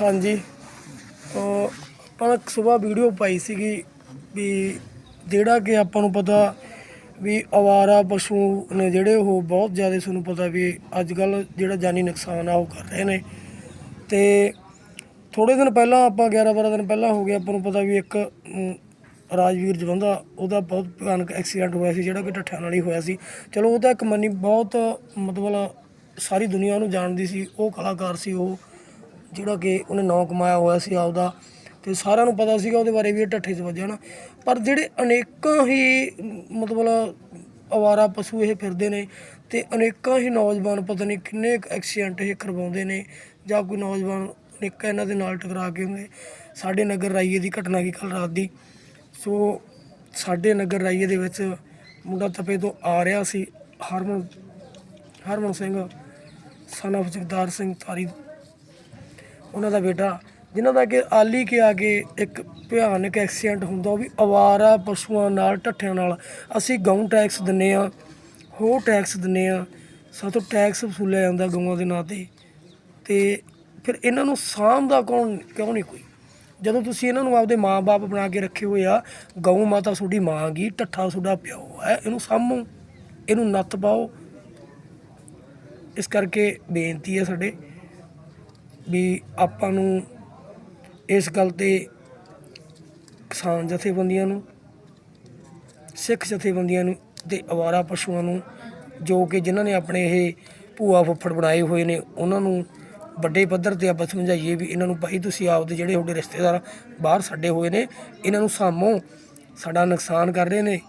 ਹਾਂਜੀ। ਉਹ ਆਪਾਂ ਸਵੇਰ ਵੀਡੀਓ ਪਾਈ ਸੀਗੀ ਵੀ ਜਿਹੜਾ ਕਿ ਆਪਾਂ ਨੂੰ ਪਤਾ ਵੀ ਅਵਾਰਾ ਪਸ਼ੂ ਨੇ ਜਿਹੜੇ ਉਹ ਬਹੁਤ ਜ਼ਿਆਦਾ ਤੁਹਾਨੂੰ ਪਤਾ ਵੀ ਅੱਜ ਕੱਲ ਜਿਹੜਾ ਜਾਨੀ ਨੁਕਸਾਨ ਆ ਉਹ ਕਰ ਰਹੇ ਨੇ। ਤੇ ਥੋੜੇ ਦਿਨ ਪਹਿਲਾਂ ਆਪਾਂ 11 12 ਦਿਨ ਪਹਿਲਾਂ ਹੋ ਗਿਆ ਆਪਾਂ ਨੂੰ ਪਤਾ ਵੀ ਇੱਕ ਰਾਜਵੀਰ ਜਵੰਦਾ, ਉਹਦਾ ਬਹੁਤ ਭਿਆਨਕ ਐਕਸੀਡੈਂਟ ਹੋਇਆ ਸੀ, ਜਿਹੜਾ ਕਿ ਢੱਠਿਆਂ ਨਾਲ ਹੀ ਹੋਇਆ ਸੀ। ਚਲੋ ਉਹ ਤਾਂ ਇੱਕ ਮੰਨੀ ਬਹੁਤ ਮਤਲਬ ਸਾਰੀ ਦੁਨੀਆ ਨੂੰ ਜਾਣਦੀ ਸੀ, ਉਹ ਕਲਾਕਾਰ ਸੀ ਉਹ। ਜਿਹੜਾ ਕਿ ਉਹਨੇ ਨਾਂ ਕਮਾਇਆ ਹੋਇਆ ਸੀ ਆਪਦਾ, ਤੇ ਸਾਰਿਆਂ ਨੂੰ ਪਤਾ ਸੀਗਾ ਉਹਦੇ ਬਾਰੇ ਵੀ ਇਹ ਢੱਠੇ 'ਚ ਵੱਜਿਆ ਨਾ। ਪਰ ਜਿਹੜੇ ਅਨੇਕਾਂ ਹੀ ਮਤਲਬ ਅਵਾਰਾ ਪਸ਼ੂ ਇਹ ਫਿਰਦੇ ਨੇ, ਤੇ ਅਨੇਕਾਂ ਹੀ ਨੌਜਵਾਨ ਪਤਾ ਨਹੀਂ ਕਿੰਨੇ ਕੁ ਐਕਸੀਡੈਂਟ ਇਹ ਕਰਵਾਉਂਦੇ ਨੇ, ਜਾਂ ਕੋਈ ਨੌਜਵਾਨ ਅਨੇਕਾਂ ਇਹਨਾਂ ਦੇ ਨਾਲ ਟਕਰਾ ਕੇ ਹੁੰਦੇ। ਸਾਡੇ ਨਗਰ ਰਾਈਏ ਦੀ ਘਟਨਾ ਕੀ ਕੱਲ ਰਾਤ ਦੀ? ਸੋ ਸਾਡੇ ਨਗਰ ਰਾਈਏ ਦੇ ਵਿੱਚ ਮੁੰਡਾ ਤਪੇ ਤੋਂ ਆ ਰਿਹਾ ਸੀ, ਹਰਮਨ ਹਰਮਨ ਸਿੰਘ ਸਨ of ਜਗਦਾਰ ਸਿੰਘ ਤਾਰੀ ਉਹਨਾਂ ਦਾ ਬੇਟਾ, ਜਿਨ੍ਹਾਂ ਦਾ ਕਿ ਆਲੀ ਕੇ ਆ ਕੇ ਇੱਕ ਭਿਆਨਕ ਐਕਸੀਡੈਂਟ ਹੁੰਦਾ, ਉਹ ਵੀ ਅਵਾਰਾ ਪਸ਼ੂਆਂ ਨਾਲ, ਢੱਠਿਆਂ ਨਾਲ ਅਸੀਂ ਗਊ ਟੈਕਸ ਦਿੰਨੇ ਆ ਹੋਰ ਟੈਕਸ ਦਿੰਨੇ ਆ ਸਾਤੋਂ ਟੈਕਸ ਵਸੂਲਿਆ ਜਾਂਦਾ ਗਊਆਂ ਦੇ ਨਾਂ ਤੇ। ਤੇ ਫਿਰ ਇਹਨਾਂ ਨੂੰ ਸਾਂਭਦਾ ਕੌਣ, ਕਿਉਂ ਨਹੀਂ ਕੋਈ? ਜਦੋਂ ਤੁਸੀਂ ਇਹਨਾਂ ਨੂੰ ਆਪਦੇ ਮਾਪੇ ਬਣਾ ਕੇ ਰੱਖੇ ਹੋਏ ਆ, ਗਊ ਮਾਤਾ ਤੁਹਾਡੀ ਮਾਂ ਗੀ ਢੱਠਾ ਤੁਹਾਡਾ ਪਿਓ ਹੈ, ਇਹਨੂੰ ਸਾਂਭੋ, ਇਹਨੂੰ ਨੱਤ ਪਾਓ। ਇਸ ਕਰਕੇ ਬੇਨਤੀ ਹੈ ਸਾਡੇ ਵੀ ਆਪਾਂ ਨੂੰ ਇਸ ਗੱਲ ਤੇ ਕਿਸਾਨ ਜਥੇਬੰਦੀਆਂ ਨੂੰ, ਸਿੱਖ ਜਥੇਬੰਦੀਆਂ ਨੂੰ ਤੇ ਅਵਾਰਾ ਪਸ਼ੂਆਂ ਨੂੰ, ਜੋ ਕਿ ਜਿਨ੍ਹਾਂ ਨੇ ਆਪਣੇ ਇਹ ਭੂਆ ਫੁੱਫੜ ਬਣਾਏ ਹੋਏ ਨੇ, ਉਹਨਾਂ ਨੂੰ ਵੱਡੇ ਪੱਧਰ ਤੇ ਆਪਾਂ ਸਮਝਾਈਏ ਵੀ ਇਹਨਾਂ ਨੂੰ ਭਾਈ ਤੁਸੀਂ ਆਪਦੇ ਜਿਹੜੇ ਤੁਹਾਡੇ ਰਿਸ਼ਤੇਦਾਰ ਬਾਹਰ ਛੱਡੇ ਹੋਏ ਨੇ, ਇਹਨਾਂ ਨੂੰ ਸਾਮੋ ਸਾਡਾ ਨੁਕਸਾਨ ਕਰ ਰਹੇ ਨੇ।